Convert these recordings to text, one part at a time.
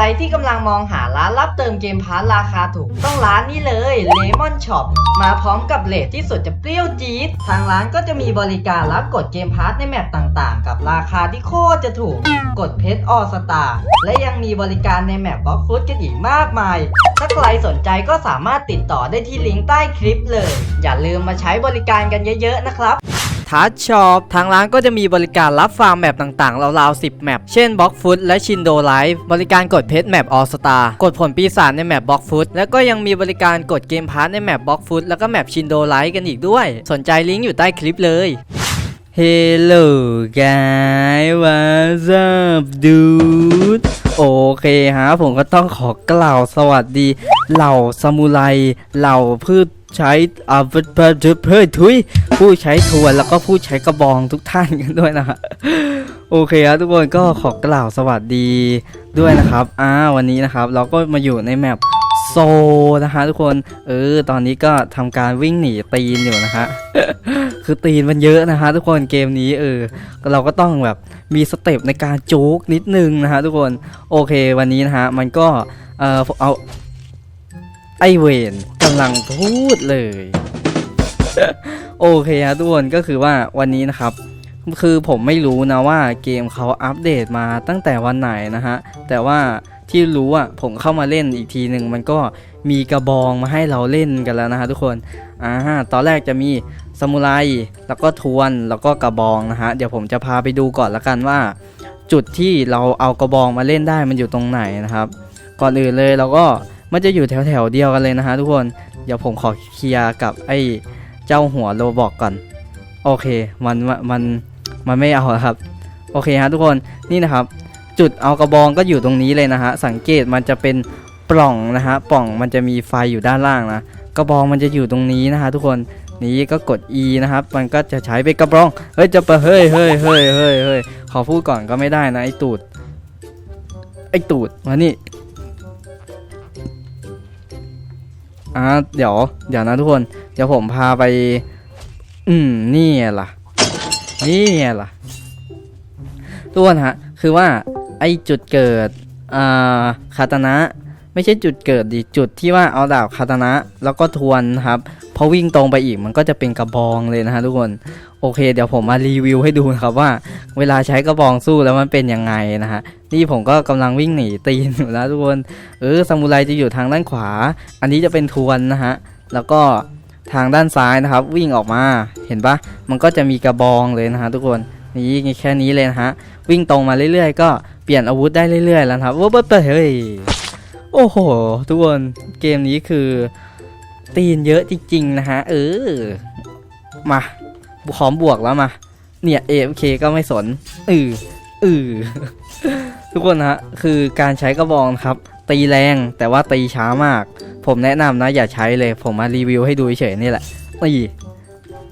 รที่กำลังมองหาร้านรับเติมเกมพาร์ทราคาถูก ต้องร้านนี้เลย Lemon Shop มาพร้อมกับเลทที่สุดจะเปรี้ยวจี๊ดทางร้านก็จะมีบริการรับกดเกมพาร์ทในแมปต่างๆ กับราคาที่โคตรจะถูก กดเพชรออสตาและยังมีบริการในแมปบล็อกฟุตกันอีกมากมาย ถ้าใครสนใจก็สามารถติดต่อได้ที่ลิงก์ใต้คลิปเลย อย่าลืมมาใช้บริการกันเยอะๆนะครับ ทัชช็อปทางร้านก็จะมีบริการรับฟาร์มแมปต่างๆ ราวๆ 10 แมป เช่นบล็อกฟุตและชินโดไลฟ์บริการกดเพชรแมปออสตากดผลปีศาจในแมปบล็อกฟุตแล้วก็ยังมีบริการกดเกมพาร์ทในแมปบล็อกฟุตแล้วก็แมปชินโดไลฟ์กันอีกด้วย สนใจลิงก์อยู่ใต้คลิปเลย Hello guys what's up dude โอเคฮะผมก็ต้องขอกล่าวสวัสดี เหล่าซามูไรเหล่าพืช ใช้อ่าเพื่อเพื่อเพื่อทุยผู้ใช้ทวนแล้วก็ผู้ใช้กระบองทุกท่านกันด้วยนะฮะโอเคครับทุกคนก็ขอกล่าวสวัสดีด้วยนะครับอ่าวันนี้นะครับ เราก็มาอยู่ในแมปโซนะฮะทุกคน เออ ตอนนี้ก็ทำการวิ่งหนีตีนอยู่นะฮะ คือตีนมันเยอะนะฮะทุกคนเกมนี้เออ เราก็ต้องแบบมีสเต็ปในการโจ๊กนิดนึงนะฮะทุกคน โอเควันนี้นะฮะมันก็เออเอา ไอเวนกำลังพูดเลย โอเคฮะทุกคนก็คือว่าวันนี้นะครับ คือผมไม่รู้นะว่าเกมเขาอัปเดตมาตั้งแต่วันไหนนะฮะ แต่ว่าที่รู้อะผมเข้ามาเล่นอีกทีหนึ่งมันก็มีกระบองมาให้เราเล่นกันแล้วนะฮะทุกคนอ่าตอนแรกจะมีซามูไรแล้วก็ทวนแล้วก็กระบองนะฮะเดี๋ยวผมจะพาไปดูก่อนละกันว่า จุดที่เราเอากระบองมาเล่นได้มันอยู่ตรงไหนนะครับ ก่อนอื่นเลยเราก็ มันจะอยู่แถวแถวเดียวกันเลยนะฮะทุกคน เดี๋ยวผมขอเคลียร์กับไอ้เจ้าหัวโลบอกก่อน โอเค มันมันมันไม่เอาครับ โอเคฮะทุกคน นี่นะครับ จุดเอากระบองก็อยู่ตรงนี้เลยนะฮะ สังเกตมันจะเป็นปล่องนะฮะ ปล่องมันจะมีไฟอยู่ด้านล่างนะ กระบองมันจะอยู่ตรงนี้นะฮะทุกคน นี้ก็กด E นะครับ มันก็จะใช้เป็นกระบอง เฮ้ย จะไปเฮ้ยเฮ้ยเฮ้ยเฮ้ยเฮ้ยขอพูดก่อนก็ไม่ได้นะไอ้ตูด ไอ้ตูด มานี่ อ่าเดี๋ยว เดี๋ยวนะทุกคน เดี๋ยวผมพาไป อืม นี่ล่ะ นี่ไงล่ะ ทุกคนฮะ คือว่า ไอจุดเกิด อ่า คาตานะ ไม่ใช่จุดเกิดดิจุดที่ว่าเอาดาบคาตานะ แล้วก็ทวนครับพอวิ่งตรงไปอีกมันก็จะเป็นกระบองเลยนะฮะทุกคนโอเค เดี๋ยวผมมารีวิวให้ดูนะครับว่า เวลาใช้กระบองสู้แล้วมันเป็นยังไงนะฮะนี่ผมก็กำลังวิ่งหนีตีนอยู่แล้วทุกคนเออซามูไรจะอยู่ทางด้านขวา อันนี้จะเป็นทวนนะฮะแล้วก็ทางด้านซ้ายนะครับ วิ่งออกมาเห็นปะมันก็จะมีกระบองเลยนะฮะทุกคนนี่แค่นี้เลยนะฮะวิ่งตรงมาเรื่อยๆ ก็เปลี่ยนอาวุธได้เรื่อยๆแล้วครับว้าวเปิดเฮ้ย โอ้โห ทุกคนเกมนี้คือ ตีนเยอะจริงๆนะฮะ เออ มาขอมบวกแล้วมา เนี่ย AFK ก็ไม่สนอืออือทุกคนฮะ คือการใช้กระบองครับ ตีแรงแต่ว่าตีช้ามาก ผมแนะนำนะ อย่าใช้เลย ผมมารีวิวให้ดูเฉยๆนี่แหละ นี่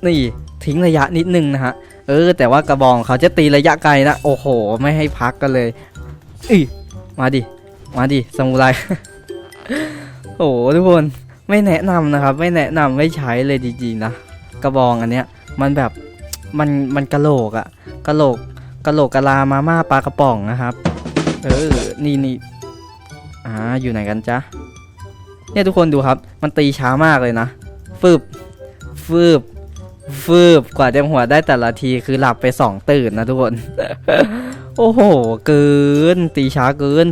นี่ทิ้งระยะนิดนึงนะฮะ เออ แต่ว่ากระบองเขาจะตีระยะไกลนะ โอ้โห ไม่ให้พักกันเลยอีมาดิ มาดิซามูไร โอ้โหทุกคนไม่แนะนำนะครับ ไม่แนะนำไม่ใช้เลยจริงๆนะกระบองอันเนี้ย มันแบบมันมันกระโหลกอะกระโหลกกระโหลกกะลามาม่าปลากระป๋องนะครับ เออนี่นี่อ่าอยู่ไหนกันจ๊ะเนี่ยทุกคนดูครับ มันตีช้ามากเลยนะฟืบฟืบฟืบกว่าจะหัวได้แต่ละทีคือหลับไปสองตื่นนะทุกคน โอ้โห เกิน ตีช้าเกิน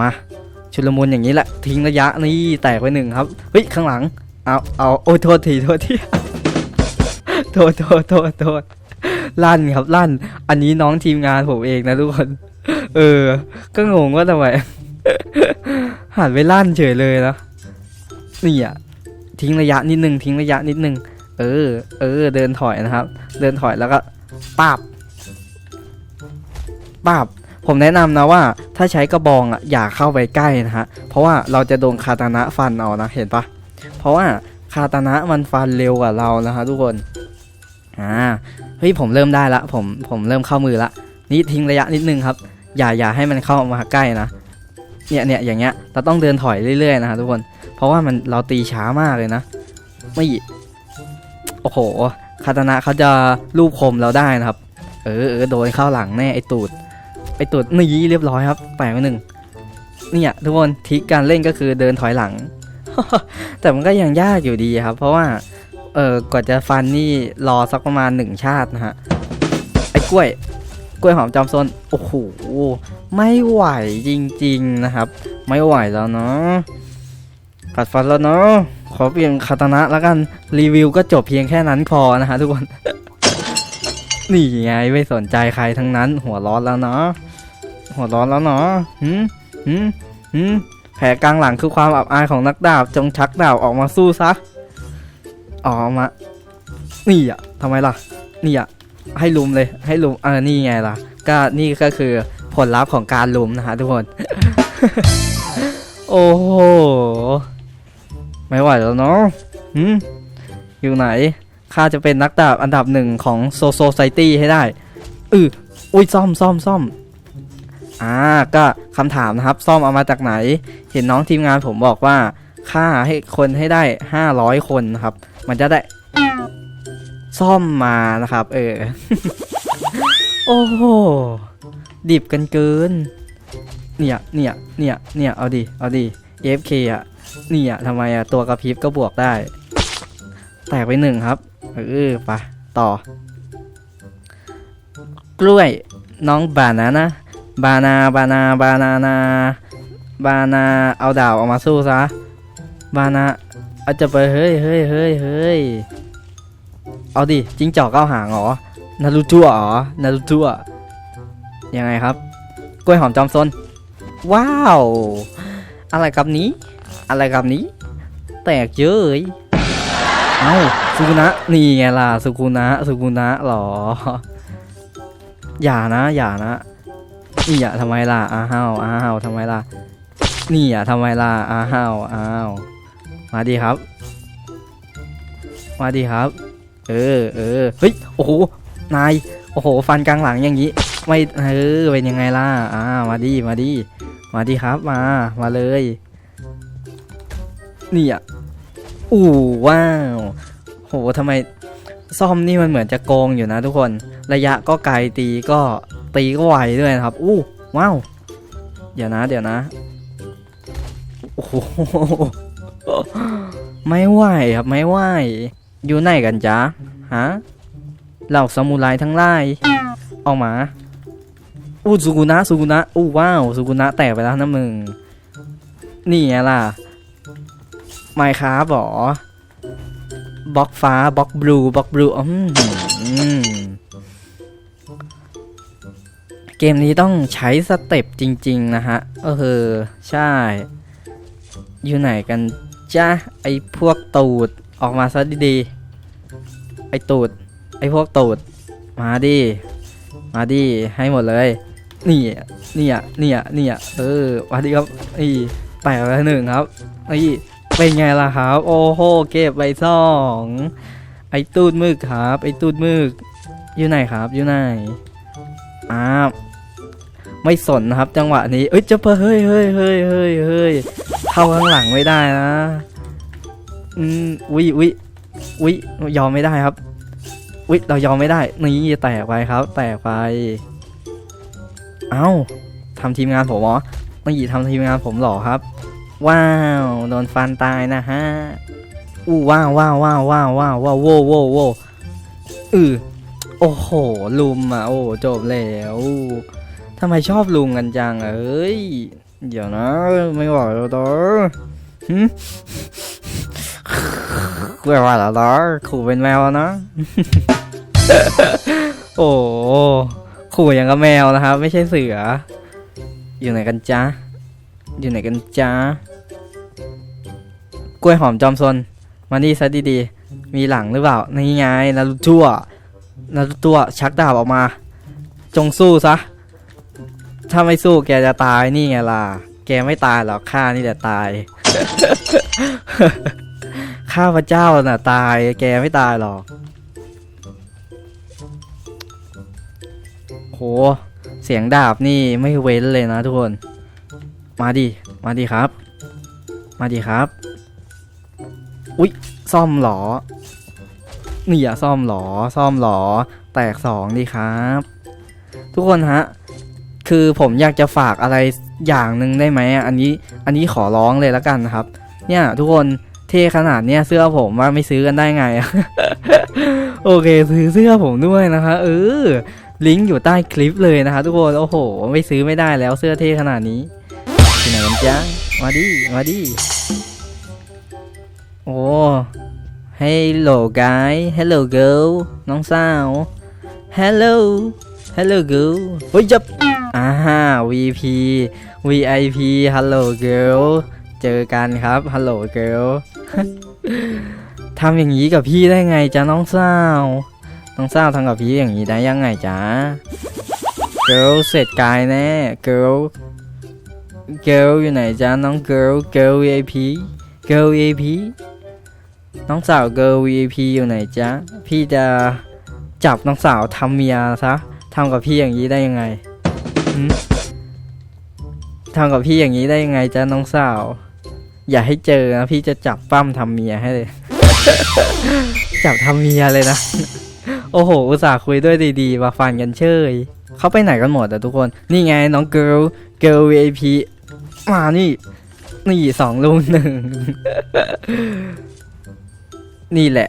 มา ชุลมุนอย่างนี้แหละ ทิ้งระยะนี่แตกไปหนึ่งครับ เฮ้ย ข้างหลัง เอา เอา โอ้ยโทษทีโทษทีโทษโทษโทษโทษลั่นครับลั่น อันนี้น้องทีมงานผมเองนะทุกคน เออ ก็งงว่าทำไมหันไปลั่นเฉยเลยนะนี่อะทิ้งระยะนิดนึงทิ้งระยะนิดนึง เออ เออ เดินถอยนะครับ เดินถอยแล้วก็ปาบ ปาบผมแนะนำนะว่าถ้าใช้กระบองอะอย่าเข้าไปใกล้นะฮะเพราะว่าเราจะโดนคาตานะฟันเอานะเห็นปะเพราะว่าคาตานะมันฟันเร็วกว่าเรานะฮะทุกคนอ่าเฮ้ยผมเริ่มได้ละผมผมเริ่มเข้ามือละนี่ทิ้งระยะนิดนึงครับ อย่าอย่าให้มันเข้ามาใกล้นะเนี่ยเนี่ยอย่างเงี้ยเราต้องเดินถอยเรื่อยๆนะฮะทุกคน เพราะว่ามันเราตีช้ามากเลยนะ ไม่โอ้โหคาตานะเขาจะลูบคมเราได้นะครับ เออเออโดนเข้าหลังแน่ไอตูด ไอตูดนี่เรียบร้อยครับแตกไปหนึ่งเนี่ยทุกคนทิกการเล่นก็คือเดินถอยหลัง แต่มันก็ยังยากอยู่ดีครับ เพราะว่าเออกว่าจะฟันนี่รอสักประมาณหนึ่งชาตินะฮะไอ้กล้วยกล้วยหอมจอมซนโอ้โหไม่ไหวจริงๆนะครับ ไม่ไหวแล้วเนาะกัดฟันแล้วเนาะขอเปลี่ยนคาตานะแล้วกันรีวิวก็จบเพียงแค่นั้นพอนะฮะทุกคน นี่ไงไม่สนใจใครทั้งนั้น หัวร้อนแล้วเนาะหัวร้อนแล้วเนาะหืมหืมหืมแผลกลางหลังคือความอับอายของนักดาบจงชักดาบออกมาสู้ซะออกมา นี่อะทำไมล่ะ นี่อะให้ลุมเลย ให้ลุมเออนี่ไงล่ะ ก็นี่ก็คือผลลัพธ์ของการลุมนะฮะทุกคน โอ้โห ไม่ไหวแล้วเนาะหืมอยู่ไหน ข้าจะเป็นนักดาบอันดับหนึ่งของโซโซไซตี้ให้ได้อืออุ้ยซ่อมซ่อมซ่อมอ่าก็คำถามนะครับ ซ่อมเอามาจากไหน เห็นน้องทีมงานผมบอกว่าค่าให้คนให้ได้ 500 คนนะครับ มันจะได้ ซ่อมมานะครับ เออ โอ้โห ดิบกันเกิน เนี่ย เนี่ย เนี่ย เนี่ย เอาดิ เอาดิ AFK อะ เนี่ยทำไมอะ ตัวกระพริบก็บวกได้ แตกไปหนึ่งครับ เออไปต่อ กล้วยน้องบานานะบานาบานาบานานาบานาเอาดาวออกมาสู้ซะบานาอาจจะไปเฮ้ยเฮ้ยเฮ้ยเฮ้ยเอาดิจิ้งจอกเก้าหางหรอนารูตัวหรอนารูตัวยังไงครับ กล้วยหอมจอมซนว้าว อะไรกับนี้ อะไรกับนี้ แตกเยอะเลย เอ้าสุกุนะนี่ไงล่ะสุกุนะสุกุนะหรอ อย่านะอย่านะนี่อะทำไมล่ะอ้าวอ้าวทำไมล่ะนี่อะทำไมล่ะอ้าวอ้าวมาดีครับ มาดีครับ เออเออเฮ้ยโอ้โหนายโอ้โห ฟันกลางหลังอย่างนี้ ไม่เออเป็นยังไงล่ะอ่ามาดีมาดีมาดีครับมามาเลยนี่อะ อู้ว้าว โหทำไมซ่อมนี่มันเหมือนจะโกงอยู่นะทุกคน ระยะก็ไกลตีก็ตีก็ไวด้วยนะครับ อู้ว้าว เดี๋ยวนะ เดี๋ยวนะ โอ้โห ไม่ไหวครับไม่ไหว อยู่ไหนกันจ๊ะ ฮะ เหล่าซามูไรทั้งหลายออกมา อู้สุกุนะสุกุนะอู้ว้าวสุกุนะแตกไปแล้วนะมึง นี่ไงล่ะ ไมค์ครับหรอบล็อกฟ้าบล็อกบลูบล็อกบลูอืมเกมนี้ต้องใช้สเต็ปจริง ๆ นะฮะเออใช่ อยู่ไหนกันจ้าไอพวกตูดออกมาซะดีๆ ไอตูด ไอพวกตูด มาดิ มาดิ ให้หมดเลย นี่เนี่ยเนี่ยเนี่ยเออมาดิครับนี่แตกไปหนึ่งครับนี่ เป็นไงล่ะครับ โอ้โห เก็บไปสอง ไอตูดมึกครับ ไอตูดมึก อยู่ไหนครับ อยู่ไหนอ้าวไม่สนนะครับ จังหวะนี้ เอ้ยจะเปเฮ้ยเฮ้ยเฮ้ยเฮ้ยเฮ้ยเข้าข้างหลังไม่ได้นะ อืมวิวิวิยอมไม่ได้ครับวิเรายอมไม่ได้ นี่แตกไปครับ แตกไป เอ้าทำทีมงานผมเหรอนี่ทำทีมงานผมหรอครับ ว้าว โดนฟันตายนะฮะ อู้ว้าวว้าวว้าวว้าวว้าวว้าวโว้โว้โว้อือโอ้โห ลุมอะ โอ้จบแล้วทำไมชอบลุมกันจังอะเอ้ย เดี๋ยวนะ ไม่ไหวแล้วดอหึไม่ไหวแล้วดอขู่เป็นแมวแล้วนะ โอ้ขู่อย่างกับแมวนะครับ ไม่ใช่เสือ อยู่ไหนกันจ๊ะ อยู่ไหนกันจ๊ะ กล้วยหอมจอมซนมานี่ซะดีๆ มีหลังหรือเปล่า นี่ไงนารุตัวนารุตัวชักดาบออกมา จงสู้ซะ ถ้าไม่สู้แกจะตายนี่ไงล่ะ แกไม่ตายหรอกข้านี่แหละตาย ข้าพระเจ้าน่ะตาย แกไม่ตายหรอก โห เสียงดาบนี่ไม่เว้นเลยนะทุกคน มาดิ มาดิครับ มาดิครับ อุ๊ย ซ่อมหรอ นี่อะซ่อมหรอ ซ่อมหรอ แตกสองดีครับ ทุกคนฮะ คือผมอยากจะฝากอะไรอย่างหนึ่งได้ไหมอะอันนี้ อันนี้ขอร้องเลยแล้วกันนะครับ เนี่ยทุกคนเท่ขนาดเนี้ยเสื้อผมว่าไม่ซื้อกันได้ไง โอเคซื้อเสื้อผมด้วยนะคะเออลิงก์อยู่ใต้คลิปเลยนะคะ ทุกคนโอ้โห ไม่ซื้อไม่ได้แล้วเสื้อเท่ขนาดนี้ที่ไหนกันจ๊ะมาดิมาดิ โอ้ Hello guy Hello girl น้องสาว Hello Hello girl เฮ้ยจับอ่า VP VIP Hello girl เจอกันครับ Hello girl ทำอย่างนี้กับพี่ได้ไงจ๊ะน้องสาว น้องสาวทำกับพี่อย่างนี้ได้ยังไงจ๊ะ girl เสร็จกายแน่ girl girl อยู่ไหนจ๊ะน้อง girl girl VIP girl VIP น้องสาว girl VIP อยู่ไหนจ๊ะ พี่จะจับน้องสาวทำเมียซะทำกับพี่อย่างนี้ได้ยังไงหึทำกับพี่อย่างนี้ได้ยังไงจ๊ะน้องสาว อย่าให้เจอนะพี่จะจับปั้มทำเมียให้เลย จับทำเมียเลยนะ โอ้โห อุตส่าห์คุยด้วยดีๆมาฟันกันเชยเขาไปไหนกันหมดอะทุกคน นี่ไงน้องเกิร์ลเกิร์ล VIP มานี่ นี่สองลุงหนึ่ง นี่แหละ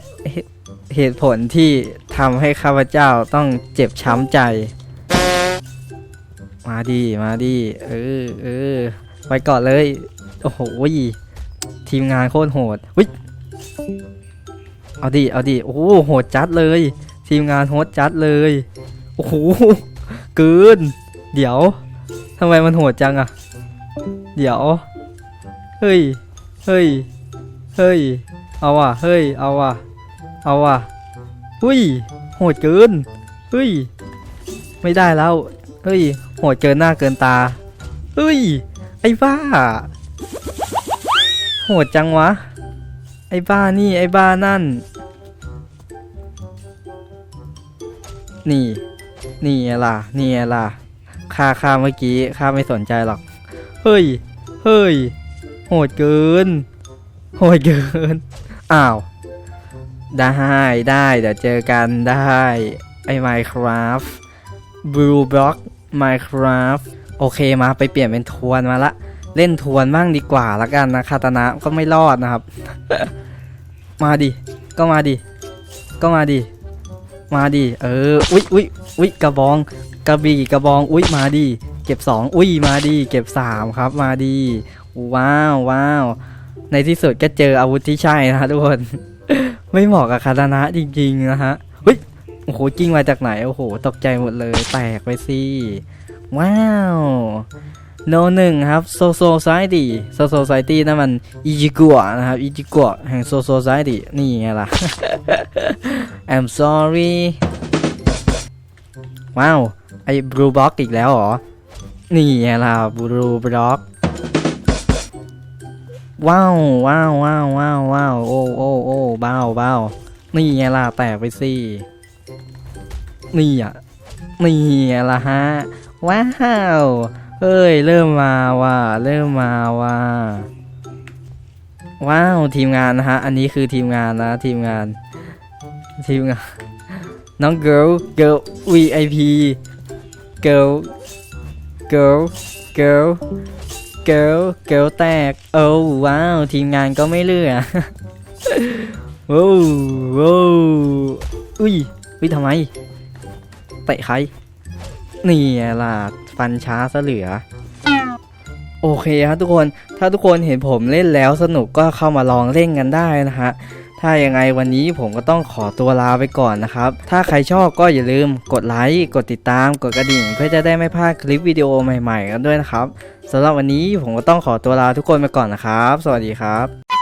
เหตุผลที่ทำให้ข้าพเจ้าต้องเจ็บช้ำใจ มาดีมาดีเออเออไปก่อนเลย โอ้โหทีมงานโคตรโหดวิเอาดิเอาดิโอ้โหโหดจัดเลย ทีมงานโหดจัดเลย โอ้โหเกิน เดี๋ยวทำไมมันโหดจังอะเดี๋ยว เฮ้ย เฮ้ย เฮ้ย เอาว่ะ เฮ้ย เอาว่ะ เอาว่ะหุ้ย โหดเกินเฮ้ย ไม่ได้แล้ว เฮ้ย โหดเกินหน้าเกินตาเฮ้ย ไอ้บ้า โหดจังวะ ไอ้บ้านี่ ไอ้บ้านั่น นี่ นี่ล่ะ นี่ล่ะค่าค่าเมื่อกี้ค่าไม่สนใจหรอก เฮ้ย เฮ้ย โหดเกิน โหดเกิน อ้าว ได้ได้เดี๋ยวเจอกันได้ ไอ้ Minecraft Blue Block Minecraft โอเคมาไปเปลี่ยนเป็นทวนมาละ เล่นทวนบ้างดีกว่าละกันนะคาตานะก็ไม่รอดนะครับ มาดิ ก็มาดิ ก็มาดิ มาดิ เออ อุ๊ยอุ๊ยอุ๊ยกระบอง กระบี่กระบอง อุ๊ยมาดิ เก็บสองอุ๊ยมาดิ เก็บสามครับ มาดิ ว้าวว้าว ในที่สุดก็เจออาวุธที่ใช่นะฮะทุกคน ไม่เหมาะกับคาตานะจริงๆนะฮะเฮ้ยโอ้โหกิ้งมาจากไหนโอ้โห ตกใจหมดเลยแตกไปสิว้าวโนหนึ่งครับโซโซไซตี้โซโซไซตี้นั่นมันอิจิกัวนะครับอิจิกัวแห่งโซโซไซตี้นี่ไงล่ะ I'm sorry ว้าว ไอ้บลูบล็อกอีกแล้วเหรอ นี่ไงล่ะบลูบล็อก ว้าวว้าวว้าวว้าวว้าวโอ้โอ้โอ้เบ้าเบ้านี่ไงล่ะแตกไปสินี่อะนี่ไงล่ะฮะว้าวเฮ้ยเริ่มมาว่ะเริ่มมาว่ะว้าวทีมงานนะฮะอันนี้คือทีมงานนะทีมงาน ทีมงาน น้อง girl girl VIP เกลเกลแตกโอ้ว้าว ทีมงานก็ไม่เลือว้าวว้าวอุ้ยอุ้ยทำไมเตะใคร นี่ล่ะฟันช้าซะเหลือ โอเคครับทุกคนถ้าทุกคนเห็นผมเล่นแล้วสนุกก็เข้ามาลองเล่นกันได้นะฮะ ถ้ายังไงวันนี้ผมก็ต้องขอตัวลาไปก่อนนะครับ ถ้าใครชอบก็อย่าลืมกดไลค์ กดติดตาม กดกระดิ่ง เพื่อจะได้ไม่พลาดคลิปวิดีโอใหม่ๆกันด้วยนะครับสำหรับวันนี้ผมก็ต้องขอตัวลาทุกคนไปก่อนนะครับ สวัสดีครับ